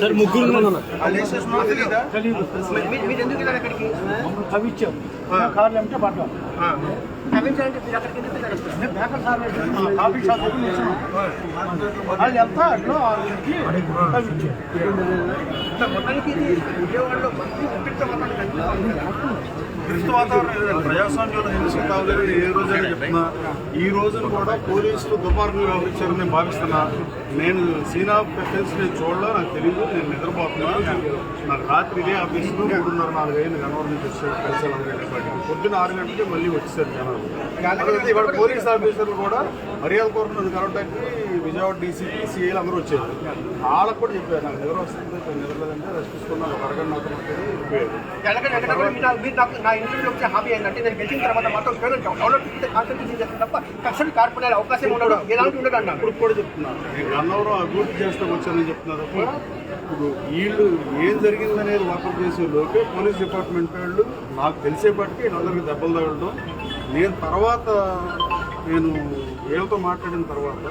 Sir ముగ్గురు? మీరు ఎందుకు వెళ్ళారు అక్కడికి. కార్లు అంటే పడ్డాం కాఫీ షాప్. వాళ్ళు ఎంత అట్లో మొత్తానికి విజయవాడలో మంచి. క్రిస్తు వాతావరణం ప్రజాస్వామ్యంలో హింస ఏ రోజైనా చెప్తున్నా. ఈ రోజున కూడా పోలీసులు దుర్మార్గంగా వ్యవహరించారని నేను భావిస్తున్నా. నేను సీనా పెటెన్స్ నేను చూడలే నాకు తెలియదు నేను నిద్రపోతున్నా. నాకు రాత్రి ఇదే ఆఫీసులో మూడున్నర నాలుగు అయింది గన్నవరం నుంచి వచ్చారు కలిసి పొద్దున్న ఆరు గంటలకి మళ్ళీ వచ్చేసారు జనాలు. ఇవాళ పోలీస్ ఆఫీసర్లు కూడా మర్యాద కోరుతున్నది కరోటాకి విజయవాడ డీసీపీ సీఏలు అందరూ వచ్చారు. వాళ్ళకు కూడా చెప్పారు నాకు నిద్ర వస్తుంది కొంచెం నిద్రలేదంటే రెస్ట్ తీసుకున్నాను ఒక అరగంట మాత్రం ఇప్పుడు కూడా చెప్తున్నా. నేను గన్నవరం అభివృద్ధి చేస్తాం వచ్చానని చెప్తున్నా తప్ప ఇప్పుడు వీళ్ళు ఏం జరిగిందనేది వర్కప్ చేసే లోపే పోలీస్ డిపార్ట్మెంట్ వాళ్ళు నాకు తెలిసేపటికి వీళ్ళందరికీ దెబ్బలు తగలడం. నేను తర్వాత నేను వీళ్ళతో మాట్లాడిన తర్వాత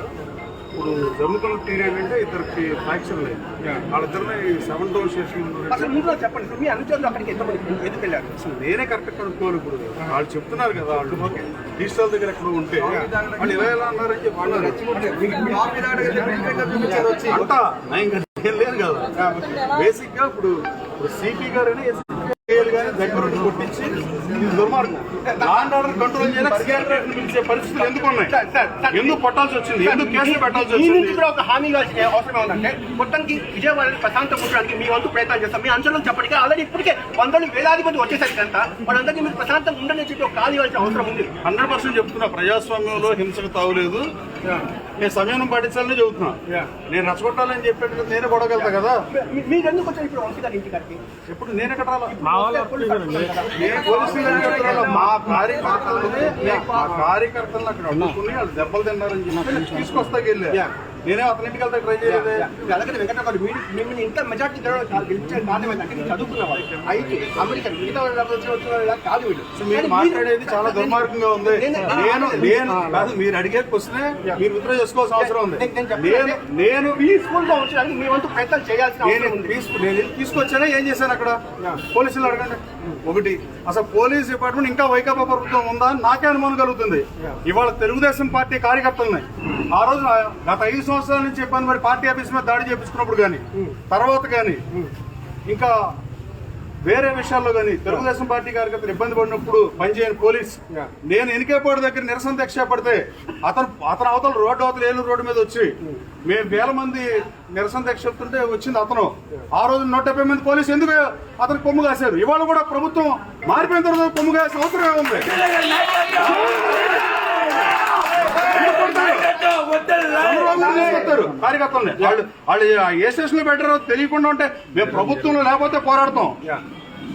ఇప్పుడు జరుగుతున్న తీరు ఏంటంటే ఇద్దరికి ఫ్రాక్చర్లు అయ్యాయి వాళ్ళిద్దరిని సెవెన్ టౌన్ స్టేషన్ చెప్పండి. మీ అనుచరులు అక్కడికి ఎంతమంది ఎందుకు వెళ్ళారు? నేనే కరెక్ట్ కనుక్కోవాలి ఇప్పుడు. వాళ్ళు చెప్తున్నారు కదా వాళ్ళు. డిజిటల్ దగ్గర ఎక్కడ ఉంటే వాళ్ళు ఎలా అన్నారని చెప్పి లేదు కదా. బేసిక్గా ఇప్పుడు ఇప్పుడు సిపి గారి కొట్టించి దుర్మార్గం. లాండ్ ఆర్డర్ కంట్రోల్ చేయడానికి పిలిచే పరిస్థితులు ఎందుకు ఉన్నాయి. ఎందుకు పట్టాల్సి వచ్చింది? ఎందుకు కేసులు పెట్టాల్సి మీ నుంచి వచ్చింది కూడా ఒక హామీ ఇవ్వాల్సిన అవసరం ఉందంటే మొత్తానికి విజయవాడని ప్రశాంతం ఉంచడానికి మీ వంతు ప్రయత్నం చేస్తాం. మీ అంచనాలు చెప్పడానికి ఆల్రెడీ ఇప్పటికే వందలు వేలాది మంది వచ్చేసరికి అంతా వాళ్ళందరికీ మీరు ప్రశాంతంగా ఉండని చెప్పి ఒక కాల్ ఇవ్వాల్సిన అవసరం ఉంది. హండ్రెడ్ పర్సెంట్ చెప్తున్నా ప్రజాస్వామ్యంలో హింసకు తావులేదు. నేను సమయం పాటించాలని చెబుతున్నా. నేను రచ్చగొట్టాలని చెప్పేట్టుగా నేనే గొడవగలుగుతా కదా. మీ- మీరు ఎందుకు వచ్చారు ఇప్పుడు వంశీ గారి ఇంటికి ఎప్పుడు నేను ఎక్కడ పోలీసులు? మా కార్యకర్తలని మా కార్యకర్తలను అక్కడ వాళ్ళు దెబ్బలు తిన్నారని చెప్పి తీసుకొస్తాకి వెళ్ళా నేనే అతని ఇంటికి వెళ్తా ట్రై చేయలేదే. అలాగే వెంకట గారు మీరు మిమ్మల్ని ఇంత మెజార్టీ గెలిచే కారణం ఏంటంటే మీరు చదువుకున్న వాళ్ళు ఐటీ అమెరికన్ మిగతా వాళ్ళు వచ్చిన కాదు వీళ్ళు. మీరు మాట్లాడేది చాలా దుర్మార్గంగా ఉంది. నేను నేను కాదు మీరు అడిగే క్వశ్చనే మీరు విత్డ్రా చేసుకోవాల్సిన అవసరం ఉంది. నేను నేను పీస్ఫుల్గా ఉంచడానికి మీ వంతు ప్రయత్నం చేయాల్సిన నేను తీసుకు నేను తీసుకొచ్చానా? ఏం చేశాను అక్కడ? పోలీసులు అడగండి. ఒకటి అసలు పోలీస్ డిపార్ట్మెంట్ ఇంకా వైకాపా ప్రభుత్వం ఉందా? అని నాకే అనుమానం కలుగుతుంది. ఇవాళ తెలుగుదేశం పార్టీ కార్యకర్తలని ఆ రోజు గత ఐదు సంవత్సరాల నుంచి చెప్పాను మరి పార్టీ ఆఫీస్ మీద దాడి చేపించుకున్నప్పుడు కానీ తర్వాత కానీ ఇంకా వేరే విషయాల్లో కానీ తెలుగుదేశం పార్టీ కార్యకర్తలు ఇబ్బంది పడినప్పుడు పనిచేయని పోలీస్ నేను ఎనికేపాడు దగ్గర నిరసన దీక్ష పడితే అతను అతను అవతల రోడ్డు అవతల ఏలూరు రోడ్డు మీద వచ్చి మేము వేల మంది నిరసన దీక్ష చెప్తుంటే వచ్చింది అతను. ఆ రోజు నూట డెబ్బై మంది పోలీసు ఎందుకు అతను కొమ్ము కాశారు? ఇవాళ కూడా ప్రభుత్వం మారిపోయిన తర్వాత కొమ్ము కాసిన అవసరమే ఉంది. తీసుకొస్తారు కార్యకర్తల్ని. వాళ్ళు వాళ్ళు ఏ స్టేషన్లో పెట్టారో తెలియకుండా ఉంటే మేము ప్రభుత్వంలో లేకపోతే పోరాడతాం.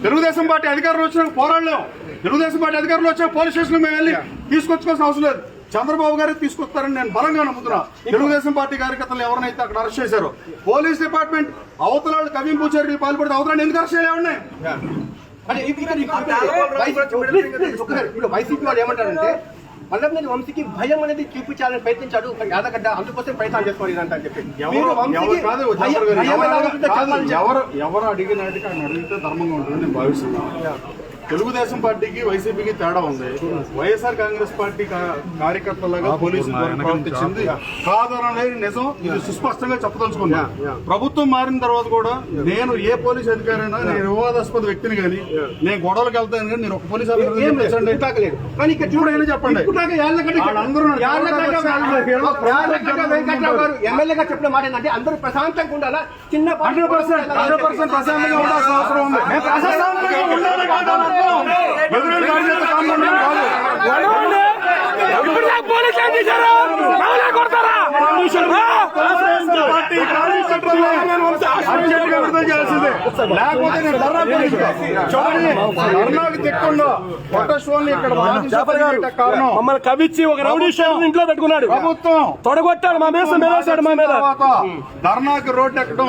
తెలుగుదేశం పార్టీ అధికారులు వచ్చినాక పోరాడలేం. తెలుగుదేశం పార్టీ అధికారులు వచ్చాక పోలీస్ స్టేషన్ మేము వెళ్ళి తీసుకొచ్చుకోవాల్సిన అవసరం లేదు. చంద్రబాబు గారు తీసుకొస్తారని నేను బలంగా నమ్ముతున్నా. తెలుగుదేశం పార్టీ కార్యకర్తలు ఎవరైతే అక్కడ అరెస్ట్ చేశారో పోలీస్ డిపార్ట్మెంట్ అవతల కవింపు చర్యలు పాల్పడితే అవతల ఎందుకు అరెస్ట్ చేయాలి ఇప్పుడు వైసీపీ వాళ్ళు ఏమంటారంటే వల్లభనేని వంశీకి భయం అనేది చూపించాలని ప్రయత్నించాడు. యాదగడ్డ అందుకోసం ప్రయత్నం చేసుకోవాలి ఇదంతా అని చెప్పి. ఎవరు ఉంటుందో అడిగినట్టుగా అడిగితే ధర్మంగా ఉంటుందని నేను భావిస్తున్నాను. తెలుగుదేశం పార్టీకి వైసీపీకి తేడా ఉంది. వైఎస్ఆర్ కాంగ్రెస్ పార్టీ కార్యకర్తలాగా పోలీసులు ప్రవర్తించింది. కాదనలేని నిజం ఇది సుస్పష్టంగా చెప్పదలుచుకున్నా. ప్రభుత్వం మారిన తర్వాత కూడా నేను ఏ పోలీస్ అధికారైనా నేను వివాదాస్పద వ్యక్తిని కానీ నేను గొడవలకు వెళ్తాను కానీ నేను ఒక పోలీస్ అయినా చెప్పండి? ఎమ్మెల్యేగా చెప్పిన మాట ఏంటంటే అందరూ ప్రశాంతంగా ఉండాలా? చిన్న పర్సెంట్ ప్రశాంతంగా ఉండాల్సిన అవసరం ఉంది. ఉండాలి కాదు అని అర్థం. ఎదురు దాడి చేస్తే కాంపౌండ్ ఏం కాదు. తెలుగుదేశం పార్టీ కార్యకర్తల్ని అర్జెంటుగా విడుదల చేయాల్సిందే. లేకపోతే నేను ధర్నా. చూడండి, ధర్నాకు ఇక్కడ కారణం మమ్మల్ని కవిచ్చి ఒక రౌడీ షోర్ ఇంట్లో పెట్టుకున్నాడు ప్రభుత్వం తొడగొట్టాడు మా మీద మేలేశాడు మా మీద ధర్నాకి రోడ్డు ఎక్కడం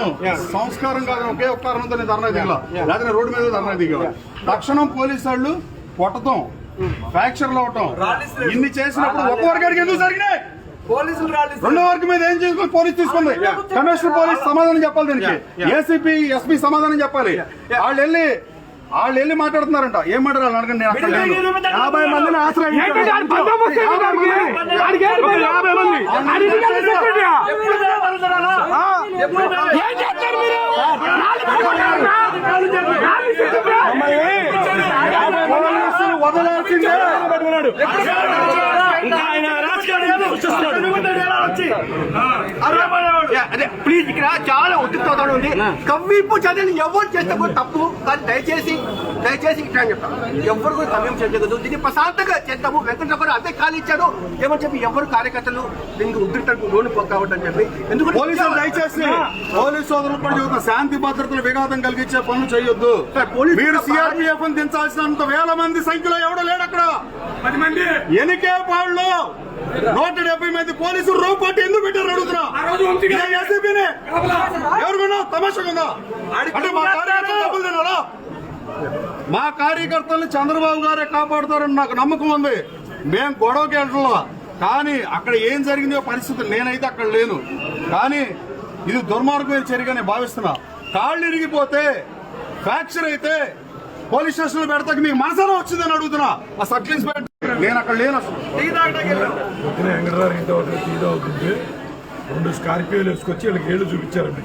సంస్కారం కాదు ఒకే ఒక్క కారణంతో నేను ధర్నా దిగల లేకపోతే రోడ్డు మీద ధర్నా దిగల తక్షణం పోలీసు వాళ్ళు కొట్టడం ఫ్రాక్చర్లు అవటం ఇన్ని చేసినప్పుడు ఒక వర్గానికి ఎందుకు జరిగినాయి పోలీసులు రెండో వర్గం మీద ఏం చేసుకుని పోలీస్ తీసుకుంది? కమిషనర్ పోలీస్ సమాధానం చెప్పాలి దీనికి. ఏసీపీ ఎస్పీ సమాధానం చెప్పాలి. వాళ్ళు వెళ్ళి వాళ్ళు వెళ్ళి మాట్లాడుతున్నారంట. ఏం మాట్లాడాలి? అడగండి. యాభై మందిని ఆశ్రయించారు. యాభై మంది. యాభై మంది. పోలీసులు వదలాల్సిందే యా, అదే ప్లీజ్ ఇక్కడ చాలా ఉద్రిక్తత ఉంది. కవ్వింపు చర్యలు ఎవరు చేస్తే కూడా తప్పు. కానీ దయచేసి దయచేసి ఇట్లా అని చెప్తాను ఎవరు కూడా కవ్వింపు చేయకూడదు. దీన్ని ప్రశాంతంగా చేద్దాము. వెంకటరమణ అదే ఖాళీ ఇచ్చాడు ఏమని చెప్పి ఎవరు కార్యకర్తలు? దీనికి ఉద్రిక్తకు లోను కావద్దని చెప్పి. ఎందుకంటే పోలీసులు దయచేసి పోలీసు సోదరులు శాంతి భద్రతలు విఘాతం కలిగించే పనులు చేయొద్దు. మీరు సిఆర్పిఎఫ్ దించాల్సినంత వేల మంది సంఖ్యలో ఎవడో లేడు అక్కడ? పది మంది. ఎనికే పాళ్ళు నూట డెబ్బై మంది పోలీసులు రో పార్టీ ఎందుకు పెట్టారు అడుగుతున్నా? ఇదే ఏసీపీని? ఎవరికన్నా తమాషకుందా అంటే మా కార్యకర్తలు డబ్బులు తినాలా? మా కార్యకర్తల్ని చంద్రబాబు గారే కాపాడుతారని నాకు నమ్మకం ఉంది. మేము గొడవకి వెళ్ళట్లా కానీ అక్కడ ఏం జరిగిందో పరిస్థితి నేనైతే అక్కడ లేను. కానీ ఇది దుర్మార్గమైన చర్యగా నేను భావిస్తున్నా. కాళ్ళు ఇరిగిపోతే ఫ్రాక్చర్ అయితే పోలీస్ స్టేషన్లో పెడతాకి మీకు మనసారా వచ్చిందని అడుగుతున్నా. ఆ సబ్ ఇన్స్పెక్టర్ నేను అక్కడ లేను అసలు. అవుతుంది రెండు స్కార్పియోలు వేసుకొచ్చి వీళ్ళకి ఏళ్ళు చూపించారండి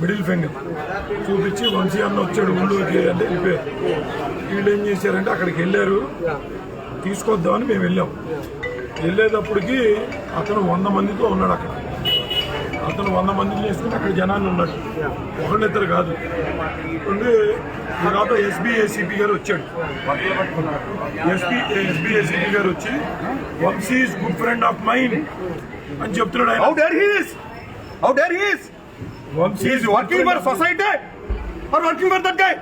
మిడిల్ ఫింగర్. చూపించి వంశీ అన్న వచ్చాడు ఊళ్ళోకి అంటే వెళ్ళిపోయారు. వీళ్ళు ఏం చేశారంటే అక్కడికి వెళ్ళారు. తీసుకొద్దామని మేము వెళ్ళాం. వెళ్ళేటప్పటికి అతను వంద మందితో ఉన్నాడు అక్కడ. అతను వంద మందిని వేసుకుని అక్కడ జనాన్ని ఉన్నాడు ఒకళ్ళిద్దరు కాదు. ఉండి తర్వాత ఎస్బీ ఏసీపీ గారు వచ్చాడు. ఎస్బీ ఎస్బీ ఏసీపీ గారు వచ్చి Vamshi is good friend of mine అని చెప్తున్నాడు how dare he's how dare he's Vamshi is working for society or working for that guy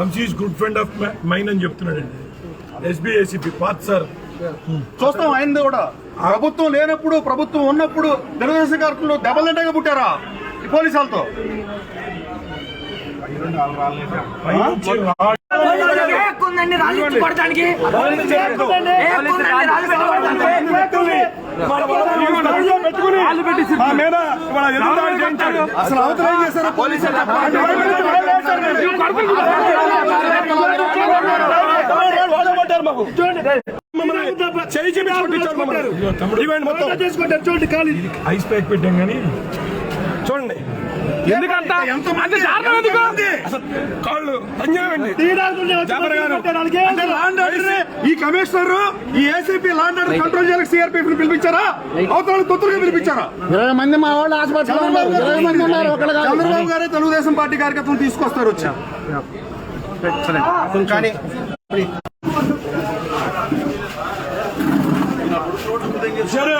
Vamshi is good friend of mine అని చెప్తున్నాడండి. SB ACP పాత్ sir. చూస్తాం ఆయనది కూడా ప్రభుత్వం లేనప్పుడు ప్రభుత్వం ఉన్నప్పుడు తెలుగుదేశం కార్యక్రమంలో దెబ్బలంటగా పుట్టారా ఈ పోలీసు వాళ్ళతో పై తమ్ముడు. ఐస్ ప్యాక్ పెట్టాం కానీ చూడండి. ఎందుకంత? అంత దారుణం ఎందుకు? అసలు కాళ్ళు అన్యాయమండి జాబర్ గారు. అంటే లాండ్ ఆర్డర్ ఈ కమిషనర్ ఈ ACP law and order control చేయాలి సిఆర్పీ పిలిపించారా? అవతల తొత్తులుగా పిలిపించారా? ఇరవై మంది మా వాళ్ళు చంద్రబాబు గారే తెలుగుదేశం పార్టీ కార్యకర్తలు తీసుకొస్తారు వచ్చి. కానీ అధ్యక్షుడు